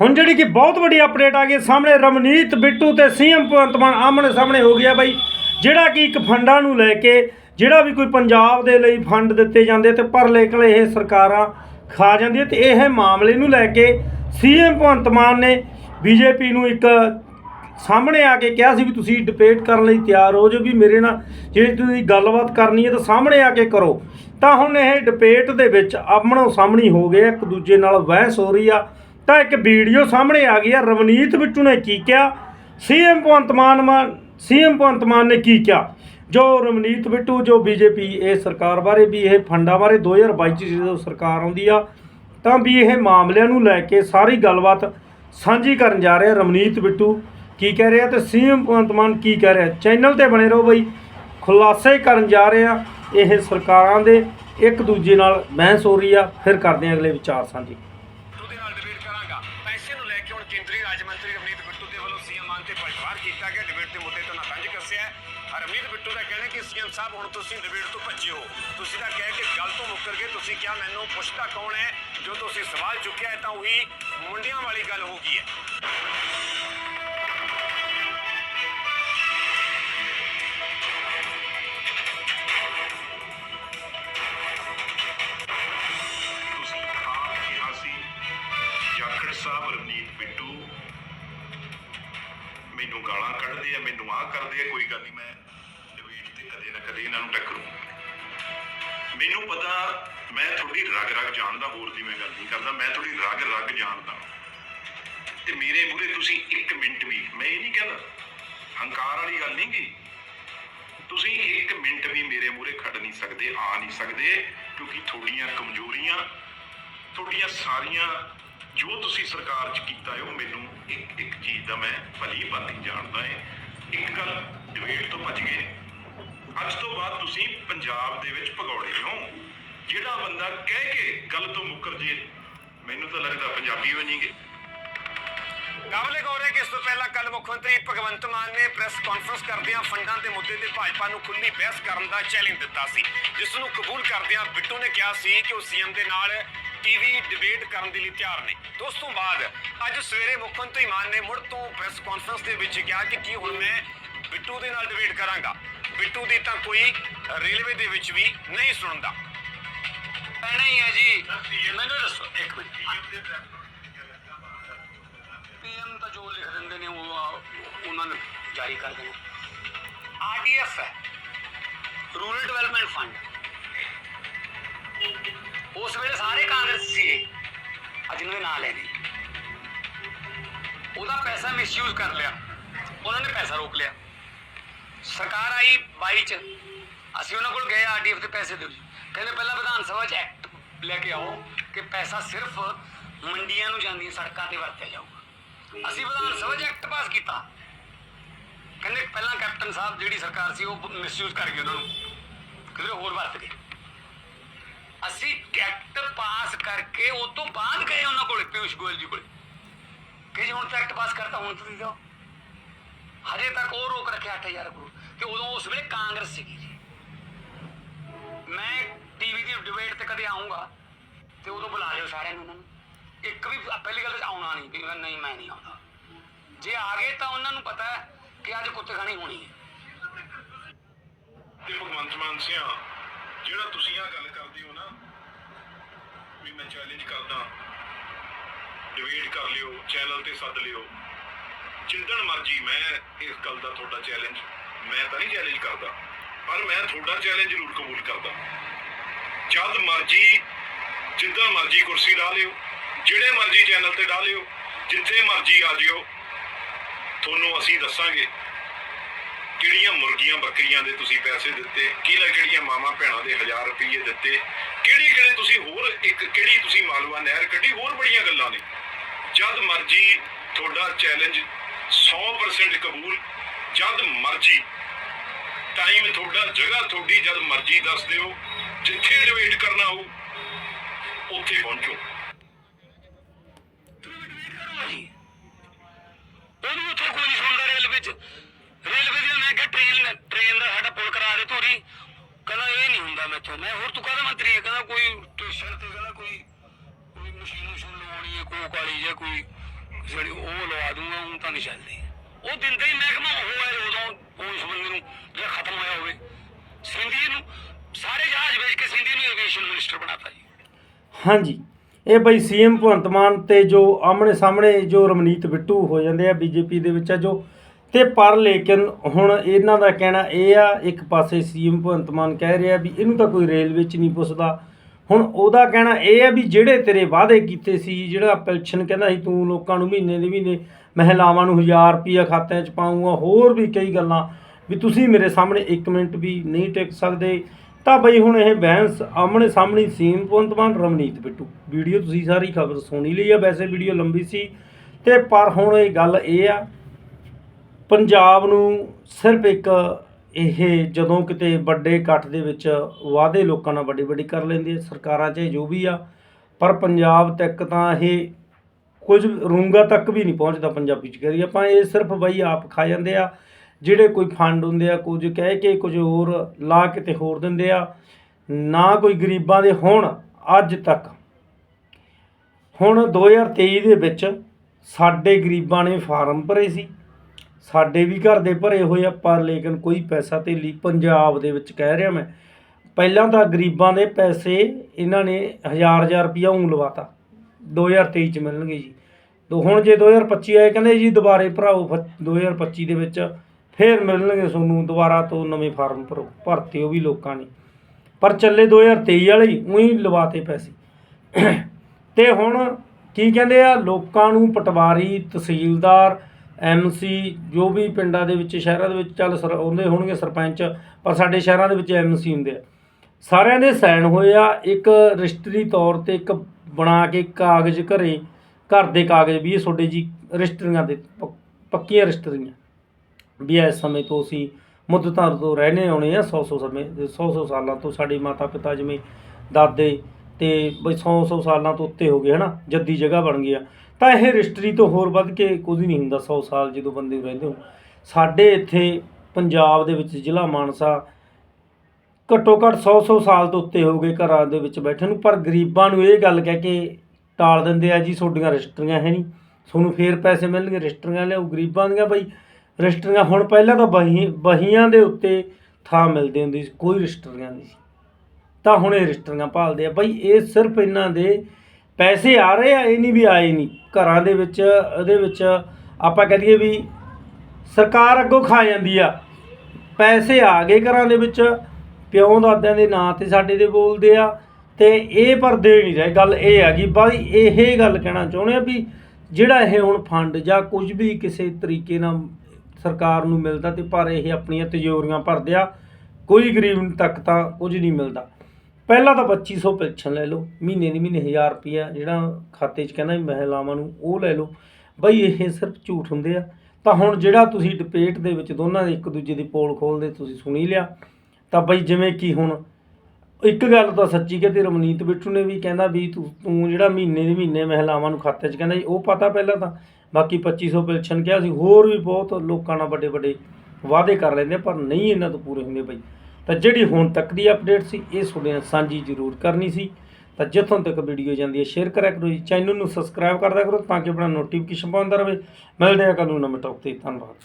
ਹੁਣ ਜਿਹੜੀ ਕਿ ਬਹੁਤ ਵੱਡੀ ਅਪਡੇਟ ਆ ਗਈ, ਸਾਹਮਣੇ ਰਮਨੀਤ ਬਿੱਟੂ ਤੇ ਸੀਐਮ ਭਗਵੰਤ ਮਾਨ ਆਮਣੇ ਸਾਹਮਣੇ ਹੋ ਗਿਆ ਬਾਈ। ਜਿਹੜਾ ਕਿ ਇੱਕ ਫੰਡਾਂ ਨੂੰ ਲੈ ਕੇ ਜਿਹੜਾ ਵੀ ਕੋਈ ਪੰਜਾਬ ਦੇ ਲਈ ਫੰਡ ਦਿੱਤੇ ਜਾਂਦੇ ਤੇ ਪਰ ਲੇਕਿਨ ਇਹ ਸਰਕਾਰਾਂ ਖਾ ਜਾਂਦੀਆਂ ਤੇ ਇਹ ਮਾਮਲੇ ਨੂੰ ਲੈ ਕੇ ਸੀਐਮ ਭਗਵੰਤ ਮਾਨ ਨੇ ਬੀਜੇਪੀ ਨੂੰ ਇੱਕ ਸਾਹਮਣੇ ਆ ਕੇ ਕਿਹਾ ਸੀ ਵੀ ਤੁਸੀਂ ਡਿਬੇਟ ਕਰਨ ਲਈ ਤਿਆਰ ਹੋ ਜੋ ਵੀ ਮੇਰੇ ਨਾਲ ਜੇ ਤੁਸੀਂ ਗੱਲਬਾਤ ਕਰਨੀ ਹੈ ਤਾਂ ਸਾਹਮਣੇ ਆ ਕੇ ਕਰੋ। ਤਾਂ ਹੁਣ ਇਹ ਡਿਬੇਟ ਦੇ ਵਿੱਚ ਆਮਣੋ ਸਾਹਮਣੀ ਹੋ ਗਏ ਇੱਕ ਦੂਜੇ ਨਾਲ ਬਹਿਸ ਹੋ ਰਹੀ ਆ। ਤਾਂ ਇੱਕ ਵੀਡੀਓ ਸਾਹਮਣੇ ਆ ਗਈ ਆ, ਰਵਨੀਤ ਬਿੱਟੂ ਨੇ ਕੀ ਕਿਹਾ? ਸੀਐਮ ਭਗਵੰਤ ਮਾਨ ਮਾਨ ਸੀਐਮ ਭਗਵੰਤ ਮਾਨ ਨੇ ਕੀ ਕਿਹਾ? ਜੋ ਰਵਨੀਤ ਬਿੱਟੂ, ਜੋ ਬੀਜੇਪੀ, ਇਹ ਸਰਕਾਰ ਬਾਰੇ ਵੀ, ਇਹ ਫੰਡਾਂ ਬਾਰੇ 2022 ਚ ਜਦੋਂ ਸਰਕਾਰ ਆਉਂਦੀ ਆ, ਤਾਂ ਵੀ ਇਹ ਮਾਮਲਿਆਂ ਨੂੰ ਲੈ ਕੇ ਸਾਰੀ ਗੱਲਬਾਤ ਸਾਂਝੀ ਕਰਨ ਜਾ ਰਿਹਾ ਰਵਨੀਤ ਬਿੱਟੂ। ਕੀ ਕਹਿ ਰਿਹਾ ਤੇ ਸੀਐਮ ਭਗਵੰਤ ਮਾਨ ਕੀ ਕਹਿ ਰਿਹਾ? ਚੈਨਲ ਤੇ ਬਣੇ ਰਹੋ ਬਈ। ਖੁਲਾਸੇ ਕਰਨ ਜਾ ਰਹੇ ਆ ਇਹ ਸਰਕਾਰਾਂ ਦੇ, ਇੱਕ ਦੂਜੇ ਨਾਲ ਬਹਿਸ ਹੋ ਰਹੀ ਆ। ਫਿਰ ਕਰਦੇ ਆ ਅਗਲੇ ਵਿਚਾਰ ਸਾਂਝੀ। ਹਰਮੀਤ ਬਿੱਟੂ ਦਾ ਕਹਿਣਾ ਹੈ ਕਿ ਸੀਐਮ ਸਾਹਿਬ, ਹੁਣ ਤੁਸੀਂ ਡਿਬੇਟ ਤੋਂ ਭੱਜੇ ਹੋ। ਤੁਸੀਂ ਤਾਂ ਕਹਿ ਕੇ ਗੱਲ ਤੋਂ ਮੁੱਕਰ ਗਏ। ਤੁਸੀਂ ਕਿਹਾ ਮੈਨੂੰ ਪੁੱਛਦਾ ਕੌਣ ਹੈ? ਜੋ ਤੁਸੀਂ ਸਵਾਲ ਚੁੱਕਿਆ ਹੈ, ਤਾਂ ਉਹੀ ਮੁੰਡਿਆਂ ਵਾਲੀ ਗੱਲ ਹੋ ਗਈ ਹੈ। ਤੁਸੀਂ ਆਪ ਕਿਹਾ ਸੀ, ਜਾਖੜ ਸਾਹਿਬ, ਰਵਨੀਤ ਬਿੱਟੂ, ਮੈਨੂੰ ਗਾਲਾਂ ਕੱਢਦੇ ਆ, ਮੈਨੂੰ ਆਹ ਕਰਦੇ ਆ, ਕੋਈ ਗੱਲ ਨਹੀਂ, ਮੈਂ ਕਦੇ ਇਹਨਾਂ ਨੂੰ ਟੱਕਰੂ। ਮੈਨੂੰ ਪਤਾ, ਮੈਂ ਤੁਹਾਡੀ ਰਗ ਰਗ ਜਾਣਦਾ, ਹੋਰ ਦੀ ਮੈਂ ਗੱਲ ਨਹੀਂ ਕਰਦਾ, ਮੈਂ ਤੁਹਾਡੀ ਰਗ ਰਗ ਜਾਣਦਾ। ਤੇ ਮੇਰੇ ਮੂਹਰੇ ਤੁਸੀਂ 1 ਮਿੰਟ ਵੀ, ਮੈਂ ਇਹ ਨਹੀਂ ਕਹਿੰਦਾ, ਹੰਕਾਰ ਵਾਲੀ ਗੱਲ ਨਹੀਂ ਗੀ। ਤੁਸੀਂ 1 ਮਿੰਟ ਵੀ ਮੇਰੇ ਮੂਹਰੇ ਖੜ ਨਹੀਂ ਸਕਦੇ, ਆ ਨਹੀਂ ਸਕਦੇ, ਕਿਉਂਕਿ ਤੁਹਾਡੀਆਂ ਕਮਜ਼ੋਰੀਆਂ, ਤੁਹਾਡੀਆਂ ਸਾਰੀਆਂ, ਜੋ ਤੁਸੀਂ ਸਰਕਾਰ 'ਚ ਕੀਤਾ ਹੈ, ਉਹ ਮੈਨੂੰ ਇੱਕ ਇੱਕ ਚੀਜ਼ ਦਾ ਮੈਂ ਭਲੀ ਭਾਂਤੀ ਜਾਣਦਾ ਹੈ। ਇੱਕ ਗੱਲ, ਡਿਬੇਟ ਤੋਂ ਭੱਜ ਗਏ। ਅੱਜ ਤੋਂ ਬਾਅਦ ਤੁਸੀਂ ਪੰਜਾਬ ਦੇ ਵਿੱਚ ਭਗੌੜੇ ਹੋ। ਜਿਹੜਾ ਬੰਦਾ ਕਹਿ ਕੇ ਗੱਲ ਤੋਂ ਮੁੱਕਰ ਜੇ, ਮੈਨੂੰ ਤਾਂ ਲੱਗਦਾ ਪੰਜਾਬੀ ਹੋ ਨਹੀਂਗੇ ਕਾਬਲੇ ਗੌਰ ਕਿ ਇਸ ਤੋਂ ਪਹਿਲਾਂ ਕੱਲ ਮੁੱਖ ਮੰਤਰੀ ਭਗਵੰਤ ਮਾਨ ਨੇ ਪ੍ਰੈਸ ਕਾਨਫਰੰਸ ਕਰਦਿਆਂ ਫੰਡਾਂ ਦੇ ਮੁੱਦੇ ਤੇ ਭਾਜਪਾ ਨੂੰ ਖੁੱਲੀ ਬਹਿਸ ਕਰਨ ਦਾ ਚੈਲੰਜ ਦਿੱਤਾ ਸੀ। ਜਿਸ ਨੂੰ ਕਬੂਲ ਕਰਦਿਆਂ ਬਿੱਟੂ ਨੇ ਕਿਹਾ ਸੀ ਕਿ ਉਹ ਸੀਐਮ ਦੇ ਨਾਲ ਟੀਵੀ ਡਿਬੇਟ ਕਰਨ ਦੇ ਲਈ ਤਿਆਰ ਨੇ। ਉਸ ਤੋਂ ਬਾਅਦ ਅੱਜ ਸਵੇਰੇ ਮੁੱਖ ਮੰਤਰੀ ਮਾਨ ਨੇ ਮੁੜ ਤੋਂ ਪ੍ਰੈਸ ਕਾਨਫਰੰਸ ਦੇ ਵਿੱਚ ਕਿਹਾ ਕਿ ਕੀ ਹੁਣ ਮੈਂ ਬਿੱਟੂ ਦੇ ਨਾਲ ਡਿਬੇਟ ਕਰਾਂਗਾ। ਬਿੱਟੂ ਦੀ ਤਾਂ ਕੋਈ ਰੇਲਵੇ ਦੇ ਵਿੱਚ ਵੀ ਨਹੀਂ ਸੁਣਦਾ। ਪੈਣਾ ਹੀ ਹੈ ਜੀ। ਮੈਨੂੰ ਦੱਸੋ, ਇੱਕ ਮਿੰਟ। ਪੀਐਮ ਤਾਂ ਜੋ ਲਿਖ ਦਿੰਦੇ ਨੇ, ਉਹ ਉਹਨਾਂ ਨੇ ਜਾਰੀ ਕਰ ਦੇਣਾ। ਆਰਡੀਐਫ ਹੈ। Rural development fund. ਉਸ ਵੇਲੇ ਸਾਰੇ ਕਾਂਗਰਸ ਸੀ ਅੱਜ ਇਹਨਾਂ ਨਾਂ ਲੈਣੇ। ਉਹਦਾ ਪੈਸਾ ਮਿਸਯੂਜ਼ ਕਰ ਲਿਆ। ਉਹਨਾਂ ਨੇ ਪੈਸਾ ਰੋਕ ਲਿਆ। ਸਰਕਾਰ ਆਈ 22 ਚ। ਅਸੀਂ ਉਹਨਾਂ ਕੋਲ ਗਏ ਆਰਡੀਐਫ ਦੇ ਪੈਸੇ ਦਿਓ ਕਹਿੰਦੇ ਪਹਿਲਾਂ ਵਿਧਾਨ ਸਭਾ ਚ ਐਕਟ ਲੈ ਕੇ ਆਓ ਕਿ ਪੈਸਾ ਸਿਰਫ ਮੰਡੀਆਂ ਨੂੰ ਜਾਂਦੀਆਂ ਸੜਕਾਂ ਤੇ ਵਰਤਿਆ ਜਾਊਗਾ। ਅਸੀਂ ਵਿਧਾਨ ਸਭਾ ਚ ਐਕਟ ਪਾਸ ਕੀਤਾ। ਕਹਿੰਦੇ ਪਹਿਲਾਂ ਕੈਪਟਨ ਸਾਹਿਬ ਜਿਹੜੀ ਸਰਕਾਰ ਸੀ, ਉਹ ਮਿਸਯੂਜ਼ ਕਰ ਗਏ ਉਹਨਾਂ ਨੂੰ। ਕਿਤੇ ਹੋਰ ਵਰਤ ਗਏ। ਅਸੀਂ ਐਕਟ ਪਾਸ ਕਰਕੇ ਉਹ ਤੋਂ ਬਾਅਦ ਗਏ ਉਹਨਾਂ ਕੋਲ, ਪਿਊਸ਼ ਗੋਇਲ ਜੀ ਕੋਲ। ਕਿ ਜੀ ਹੁਣ ਤਾਂ ਐਕਟ ਪਾਸ ਕਰਤਾ, ਹੁਣ ਤੁਸੀਂ ਦਿਓ ਹਜੇ ਤੱਕ ਉਹ ਰੋਕ ਰੱਖਿਆ 8000 ਕਰੋੜ, ਕਿ ਉਦੋਂ ਉਸ ਵੇਲੇ ਕਾਂਗਰਸ ਸੀਗੀ ਜੀ। ਮੈਂ ਟੀਵੀ ਦੀ ਡਿਬੇਟ ਤੇ ਕਦੇ ਆਉਂਗਾ ਤੇ ਉਦੋਂ ਬੁਲਾ ਲਿਓ ਸਾਰਿਆਂ ਨੂੰ ਉਹਨਾਂ ਨੂੰ। ਇੱਕ ਵੀ ਪਹਿਲੀ ਗੱਲ ਤਾਂ ਆਉਣਾ ਨਹੀਂ, ਵੀ ਨਹੀਂ, ਮੈਂ ਨਹੀਂ ਆਉਂਦਾ। ਜੇ ਆ ਗਏ ਤਾਂ ਉਹਨਾਂ ਨੂੰ ਪਤਾ ਹੈ ਕਿ ਅੱਜ ਕੁੱਤੇ ਖਾਣੀ ਹੋਣੀ ਹੈ। ਤੇ ਭਗਵੰਤ ਮਾਨ ਸਿਆ, ਜਿਹੜਾ ਤੁਸੀਂ ਆ ਗੱਲ ਕਰਦੇ ਹੋ ਨਾ, ਵੀ ਮੈਂ ਚੈਲੰਜ ਕਰਦਾ ਡਿਬੇਟ ਕਰ ਲਿਓ ਚੈਨਲ ਤੇ ਸੱਦ ਲਿਓ। ਜਿੱਦਣ ਮਰਜ਼ੀ ਮੈਂ ਇਸ ਗੱਲ ਦਾ ਤੁਹਾਡਾ ਚੈਲੰਜ ਮੈਂ ਤਾਂ ਨਹੀਂ ਚੈਲੰਜ ਕਰਦਾ, ਪਰ ਮੈਂ ਤੁਹਾਡਾ ਚੈਲੰਜ ਜ਼ਰੂਰ ਕਬੂਲ ਕਰਦਾ। ਜਦ ਮਰਜ਼ੀ, ਜਿੱਦਾਂ ਮਰਜ਼ੀ ਕੁਰਸੀ ਢਾ ਲਿਓ, ਜਿਹੜੇ ਮਰਜ਼ੀ ਚੈਨਲ ਤੇ ਢਾ ਲਿਓ, ਜਿੱਥੇ ਮਰਜ਼ੀ ਆ ਜਿਓ, ਤੁਹਾਨੂੰ ਅਸੀਂ ਦੱਸਾਂਗੇ ਕਿਹੜੀਆਂ ਮੁਰਗੀਆਂ ਬੱਕਰੀਆਂ ਦੇ ਤੁਸੀਂ ਪੈਸੇ ਦਿੱਤੇ, ਕਿਹੜਾ ਕਿਹੜੀਆਂ ਮਾਵਾਂ ਭੈਣਾਂ ਦੇ ਹਜ਼ਾਰ ਰੁਪਏ ਦਿੱਤੇ, ਕਿਹੜੀ ਕਿਹੜੇ ਤੁਸੀਂ ਹੋਰ ਇੱਕ ਕਿਹੜੀ ਤੁਸੀਂ ਮਾਲਵਾ ਨਹਿਰ ਕੱਢੀ, ਹੋਰ ਬੜੀਆਂ ਗੱਲਾਂ ਨੇ। ਜਦ ਮਰਜ਼ੀ ਤੁਹਾਡਾ ਚੈਲੰਜ 100% ਕਬੂਲ, ਜਦ ਮਰਜ਼ੀ। ਟਾਈਮ ਤੁਹਾਡਾ, ਜਗ੍ਹਾ ਤੁਹਾਡੀ, ਜਦ ਮਰਜ਼ੀ ਦੱਸ ਦਿਓ। ਜਿੱਥੇ ਡਿਬੇਟ ਕਰਨਾ ਹੋ ਉੱਥੇ ਪਹੁੰਚੋ। ਉਹਨੂੰ ਉੱਥੇ ਕੋਈ ਨਹੀਂ ਸੁਣਦਾ ਰੇਲਵੇ 'ਚ ਰੇਲਵੇ ਦੀ ਮੈਂ ਕਿਹਾ ਟ੍ਰੇਨ ਟ੍ਰੇਨ ਦਾ ਸਾਡਾ ਪੁਲ ਕਰਾ ਦੇ ਧੂਰੀ। ਕਹਿੰਦਾ ਇਹ ਨਹੀਂ ਹੁੰਦਾ ਮੈਥੋਂ। ਮੈਂ ਹੋਰ ਤੂੰ ਕਾਹਦਾ ਮੰਤਰੀ ਹੈ? ਕਹਿੰਦਾ ਕੋਈ ਸਟੇਸ਼ਨ ਤੇ ਕਹਿੰਦਾ ਕੋਈ ਕੋਈ ਮਸ਼ੀਨ ਮਸ਼ੀਨ ਲਵਾਉਣੀ ਹੈ, ਕੋਕ ਵਾਲੀ ਜਾਂ ਕੋਈ ਜਿਹੜੀ ਉਹ ਲਵਾ ਦੂੰਗਾ, ਉਹ ਤਾਂ ਨਹੀਂ ਚੱਲਦੀ। ਉਹ ਦਿੰਦੇ ਹੀ ਮਹਿਕਮਾ ਉਹ ਹੈ ਉਦੋਂ ਉਸ ਬੰਦੇ ਨੂੰ ਜਿਹੜਾ ਖਤਮ ਹੋਇਆ ਹੋਵੇ। ਸਿੰਧੀ ਨੂੰ ਸਾਰੇ ਜਹਾਜ਼ ਵੇਚ ਕੇ ਸਿੰਧੀ ਨੂੰ ਐਵੀਏਸ਼ਨ ਮਿਨਿਸਟਰ ਬਣਾਤਾ ਜੀ। ਹਾਂਜੀ। ਇਹ ਬਈ ਸੀਐਮ ਭਗਵੰਤ ਮਾਨ ਤੇ ਜੋ ਆਮਣੇ ਸਾਹਮਣੇ ਜੋ ਰਮਨੀਤ ਬਿੱਟੂ ਹੋ ਜਾਂਦੇ ਆ ਬੀਜੇਪੀ ਦੇ ਵਿੱਚ ਆ ਜੋ, ਤੇ ਪਰ ਲੇਕਿਨ ਹੁਣ ਇਹਨਾਂ ਦਾ ਕਹਿਣਾ ਇਹ ਆ, ਇੱਕ ਪਾਸੇ ਸੀਐਮ ਭਗਵੰਤ ਮਾਨ ਕਹਿ ਰਿਹਾ ਵੀ ਇਹਨੂੰ ਤਾਂ ਕੋਈ ਰੇਲਵੇ 'ਚ ਨਹੀਂ ਪੁੱਛਦਾ। ਹੁਣ ਉਹਦਾ ਕਹਿਣਾ ਇਹ ਹੈ ਵੀ ਜਿਹੜੇ ਤੇਰੇ ਵਾਅਦੇ ਕੀਤੇ ਸੀ, ਜਿਹੜਾ ਪੈਨਸ਼ਨ ਕਹਿੰਦਾ ਸੀ ਤੂੰ ਲੋਕਾਂ ਨੂੰ ਮਹੀਨੇ ਦੇ ਮਹੀਨੇ ਮਹਿਲਾਵਾਂ ਨੂੰ 1000 ਰੁਪਿਆ ਖਾਤਿਆਂ 'ਚ ਪਾਉਂਗਾ ਹੋਰ ਵੀ ਕਈ ਗੱਲਾਂ ਵੀ ਤੁਸੀਂ ਮੇਰੇ ਸਾਹਮਣੇ 1 ਮਿੰਟ ਵੀ ਨਹੀਂ ਟਿਕ ਸਕਦੇ। ਤਾਂ ਬਈ ਹੁਣ ਇਹ ਬਹਿਸ ਆਮਣੇ ਸਾਹਮਣੇ ਸੀਮ ਭਗਵੰਤ ਮਾਨ ਰਮਨੀਤ ਬਿੱਟੂ। ਵੀਡੀਓ ਤੁਸੀਂ ਸਾਰੀ ਖਬਰ ਸੁਣੀ ਲਈ ਆ, ਵੈਸੇ ਵੀਡੀਓ ਲੰਬੀ ਸੀ। ਤੇ ਪਰ ਹੁਣ ਇਹ ਗੱਲ ਇਹ ਆ, ਪੰਜਾਬ ਨੂੰ ਸਿਰਫ ਇੱਕ ਇਹ ਜਦੋਂ ਕਿਤੇ ਵੱਡੇ ਇਕੱਠ ਦੇ ਵਿੱਚ ਵਾਅਦੇ ਲੋਕਾਂ ਨਾਲ ਵੱਡੀ ਵੱਡੀ ਕਰ ਲੈਂਦੇ ਸਰਕਾਰਾਂ 'ਚ ਜੋ ਵੀ ਆ, ਪਰ ਪੰਜਾਬ ਤੱਕ ਤਾਂ ਇਹ ਕੁਝ ਰੂੰਗਾ ਤੱਕ ਵੀ ਨਹੀਂ ਪਹੁੰਚਦਾ ਪੰਜਾਬੀ ਚ ਕਰੀ ਆਪਾਂ ਇਹ ਸਿਰਫ ਬਈ ਆਪ ਖਾ ਜਾਂਦੇ ਆ, ਜਿਹੜੇ ਕੋਈ ਫੰਡ ਹੁੰਦੇ ਆ, ਕੁਝ ਕਹਿ ਕੇ ਕੁਝ ਹੋਰ ਲਾ ਕਿਤੇ ਹੋਰ ਦਿੰਦੇ ਆ, ਨਾ ਕੋਈ ਗਰੀਬਾਂ ਦੇ ਹੋਣ ਅੱਜ ਤੱਕ। ਹੁਣ 2023 ਦੇ ਵਿੱਚ ਸਾਡੇ ਗਰੀਬਾਂ ਨੇ ਫਾਰਮ ਭਰੇ ਸੀ। ਸਾਡੇ ਵੀ ਘਰ ਦੇ ਭਰੇ ਹੋਏ ਆ, ਪਰ ਲੇਕਿਨ ਕੋਈ ਪੈਸਾ ਧੇਲੀ ਪੰਜਾਬ ਦੇ ਵਿੱਚ ਕਹਿ ਰਿਹਾ ਮੈਂ। ਪਹਿਲਾਂ ਤਾਂ ਗਰੀਬਾਂ ਦੇ ਪੈਸੇ ਇਹਨਾਂ ਨੇ ਹਜ਼ਾਰ ਹਜ਼ਾਰ ਰੁਪਈਆ ਉਂ ਲਵਾਤਾ। 2023 ਚ ਮਿਲਣਗੇ ਜੀ। ਤੋ ਹੁਣ ਜੇ 2025 ਆਏ, ਕਹਿੰਦੇ ਜੀ ਦੁਬਾਰੇ ਭਰਾਓ ਫ- 2025 ਦੇ ਵਿੱਚ ਫੇਰ ਮਿਲਣਗੇ ਤੁਹਾਨੂੰ, ਦੁਬਾਰਾ ਤੋਂ ਨਵੇਂ ਫਾਰਮ ਭਰੋ। ਭਰਤੇ ਉਹ ਵੀ ਲੋਕਾਂ ਨੇ। ਪਰ ਚੱਲੇ 2023 ਵਾਲੇ ਉਹੀ ਲਵਾਤੇ ਪੈਸੇ। ਤੇ ਹੁਣ ਕੀ ਕਹਿੰਦੇ ਆ, ਲੋਕਾਂ ਨੂੰ ਪਟਵਾਰੀ, ਤਹਿਸੀਲਦਾਰ ਐਮਸੀ ਜੋ ਵੀ ਪਿੰਡਾਂ ਦੇ ਵਿੱਚ, ਸ਼ਹਿਰਾਂ ਦੇ ਵਿੱਚ ਚੱਲ ਸਰ, ਹੁੰਦੇ ਹੋਣਗੇ ਸਰਪੰਚ, ਪਰ ਸਾਡੇ ਸ਼ਹਿਰਾਂ ਦੇ ਵਿੱਚ ਐਮਸੀ ਹੁੰਦੇ ਆ। ਸਾਰਿਆਂ ਦੇ ਸਾਈਨ ਹੋਏ ਆ, ਇੱਕ ਰਜਿਸਟਰੀ ਤੌਰ ਤੇ ਇੱਕ ਬਣਾ ਕੇ ਕਾਗਜ਼ ਘਰੇ, ਘਰ ਦੇ ਕਾਗਜ਼ ਵੀ ਇਹ ਤੁਹਾਡੇ ਜੀ ਰਜਿਸਟਰੀਆਂ ਦੇ ਪੱਕੀਆਂ ਰਜਿਸਟਰੀਆਂ ਵੀ ਇਸ ਸਮੇਂ ਤੋਂ ਅਸੀਂ ਮੁੱਦਤਾਂ ਤੋਂ ਰਹਿਣੇ ਆਉਣੇ ਆ 100 100 ਸਮੇਂ 100 100 ਸਾਲਾਂ ਤੋਂ ਸਾਡੇ ਮਾਤਾ ਪਿਤਾ ਜਿਵੇਂ ਦਾਦੇ ਤੇ ਬਈ 100 100 ਸਾਲਾਂ ਤੋਂ ਉੱਤੇ ਹੋ ਗਏ, ਹਨਾ, ਜੱਦੀ ਜਗ੍ਹਾ ਬਣ ਗਈ ਆ। ਤਾਂ ਇਹ ਰਜਿਸਟਰੀ ਤੋਂ ਹੋਰ ਵੱਧ ਕੇ ਕੁਝ ਨਹੀਂ ਹੁੰਦਾ 100 ਸਾਲ ਜਦੋਂ ਬੰਦੇ ਰਹਿੰਦੇ ਹੋ ਸਾਡੇ ਇੱਥੇ ਪੰਜਾਬ ਦੇ ਵਿੱਚ ਜ਼ਿਲ੍ਹਾ ਮਾਨਸਾ ਘੱਟੋ ਘੱਟ 100 100 ਸਾਲ ਤੋਂ ਉੱਤੇ ਹੋ ਗਏ ਘਰਾਂ ਦੇ ਵਿੱਚ ਬੈਠੇ ਨੂੰ, ਪਰ ਗਰੀਬਾਂ ਨੂੰ ਇਹ ਗੱਲ ਕਹਿ ਕੇ ਟਾਲ ਦਿੰਦੇ ਆ ਜੀ, ਤੁਹਾਡੀਆਂ ਰਜਿਸਟਰੀਆਂ ਹੈ ਨਹੀਂ, ਤੁਹਾਨੂੰ ਫੇਰ ਪੈਸੇ ਮਿਲਣਗੇ, ਰਜਿਸਟਰੀਆਂ ਲਿਆਓ। ਗਰੀਬਾਂ ਦੀਆਂ ਬਈ ਰਜਿਸਟਰੀਆਂ ਹੁਣ ਪਹਿਲਾਂ ਤਾਂ ਬਹੀ ਬਹੀਆਂ ਦੇ ਉੱਤੇ ਥਾਂ ਮਿਲਦੀ ਹੁੰਦੀ ਸੀ, ਕੋਈ ਰਜਿਸਟਰੀਆਂ ਨਹੀਂ ਸੀ। ਤਾਂ ਹੁਣ ਇਹ ਰਜਿਸਟਰੀਆਂ ਭਾਲਦੇ ਆ। ਬਈ ਇਹ ਸਿਰਫ ਇਹਨਾਂ ਦੇ ਪੈਸੇ ਆ ਰਹੇ ਆ, ਇਹ ਨਹੀਂ ਵੀ ਆਏ ਨਹੀਂ। ਘਰਾਂ ਦੇ ਵਿੱਚ, ਇਹਦੇ ਵਿੱਚ ਆਪਾਂ ਕਹਿ ਲਈਏ ਵੀ ਸਰਕਾਰ ਅੱਗੋਂ ਖਾ ਜਾਂਦੀ ਆ। ਪੈਸੇ ਆ ਗਏ ਘਰਾਂ ਦੇ ਵਿੱਚ, ਪਿਓ ਦਾਦਿਆਂ ਦੇ ਨਾਂ ਤੇ ਸਾਡੇ ਦੇ ਬੋਲਦੇ ਆ ਤੇ ਇਹ ਪਰ ਦੇ ਨਹੀਂ ਰਹੇ। ਗੱਲ ਇਹ ਹੈਗੀ ਬਾਈ ਇਹ ਗੱਲ ਕਹਿਣਾ ਚਾਹੁੰਦੇ ਆ ਵੀ ਜਿਹੜਾ ਇਹ ਹੁਣ ਫੰਡ ਜਾਂ ਕੁਝ ਵੀ ਕਿਸੇ ਤਰੀਕੇ ਨਾਲ ਸਰਕਾਰ ਨੂੰ ਮਿਲਦਾ ਤੇ ਪਰ ਇਹ ਆਪਣੀਆਂ ਤਿਜੋਰੀਆਂ ਭਰਦੇ ਆ, ਕੋਈ ਗਰੀਬ ਤੱਕ ਤਾਂ ਕੁਝ ਨਹੀਂ ਮਿਲਦਾ। ਪਹਿਲਾਂ ਤਾਂ 2500 ਪੈਨਸ਼ਨ ਲੈ ਲਓ, ਮਹੀਨੇ ਦੀ ਮਹੀਨੇ 1000 ਰੁਪਿਆ ਜਿਹੜਾ ਖਾਤੇ 'ਚ ਕਹਿੰਦਾ ਵੀ ਮਹਿਲਾਵਾਂ ਨੂੰ ਉਹ ਲੈ ਲਓ। ਬਈ ਇਹ ਸਿਰਫ ਝੂਠ ਹੁੰਦੇ ਆ। ਤਾਂ ਹੁਣ ਜਿਹੜਾ ਤੁਸੀਂ ਡਿਬੇਟ ਦੇ ਵਿੱਚ ਦੋਨਾਂ ਦੇ ਇੱਕ ਦੂਜੇ ਦੀ ਪੋਲ ਖੋਲਦੇ ਤੁਸੀਂ ਸੁਣੀ ਲਿਆ, ਤਾਂ ਬਈ ਜਿਵੇਂ ਕਿ ਹੁਣ ਇੱਕ ਗੱਲ ਤਾਂ ਸੱਚੀ ਕਹਿੰਦੇ ਤੇ ਰਮਨੀਤ ਬਿੱਟੂ ਨੇ ਵੀ ਕਹਿੰਦਾ ਵੀ ਤੂੰ ਤੂੰ ਜਿਹੜਾ ਮਹੀਨੇ ਦੇ ਮਹੀਨੇ ਮਹਿਲਾਵਾਂ ਨੂੰ ਖਾਤੇ 'ਚ ਕਹਿੰਦਾ ਜੀ, ਉਹ ਪਤਾ ਪਹਿਲਾਂ ਤਾਂ। ਬਾਕੀ 2500 ਪੈਨਸ਼ਨ ਕਿਹਾ ਸੀ, ਹੋਰ ਵੀ ਬਹੁਤ ਲੋਕਾਂ ਨਾਲ ਵੱਡੇ ਵੱਡੇ ਵਾਅਦੇ ਕਰ ਲੈਂਦੇ ਪਰ ਨਹੀਂ ਇਹਨਾਂ ਤੋਂ ਪੂਰੇ ਹੁੰਦੇ ਬਈ। ਤਾਂ ਜਿਹੜੀ ਹੁਣ ਤੱਕ ਦੀ ਅਪਡੇਟ ਸੀ, ਇਹ ਤੁਹਾਡੇ ਨਾਲ ਸਾਂਝੀ ਜ਼ਰੂਰ ਕਰਨੀ ਸੀ। ਤਾਂ ਜਿੱਥੋਂ ਤੱਕ ਵੀਡੀਓ ਜਾਂਦੀ ਹੈ ਸ਼ੇਅਰ ਕਰਿਆ ਕਰੋ ਜੀ। ਚੈਨਲ ਨੂੰ ਸਬਸਕ੍ਰਾਈਬ ਕਰਦਾ ਕਰੋ ਤਾਂ ਕਿ ਆਪਣਾ ਨੋਟੀਫਿਕੇਸ਼ਨ ਪਾਉਂਦਾ ਰਹੇ। ਮਿਲਦੇ ਆ ਕੱਲ ਨੂੰ ਨਵੇਂ ਟੌਪ ਤੇ। ਧੰਨਵਾਦ।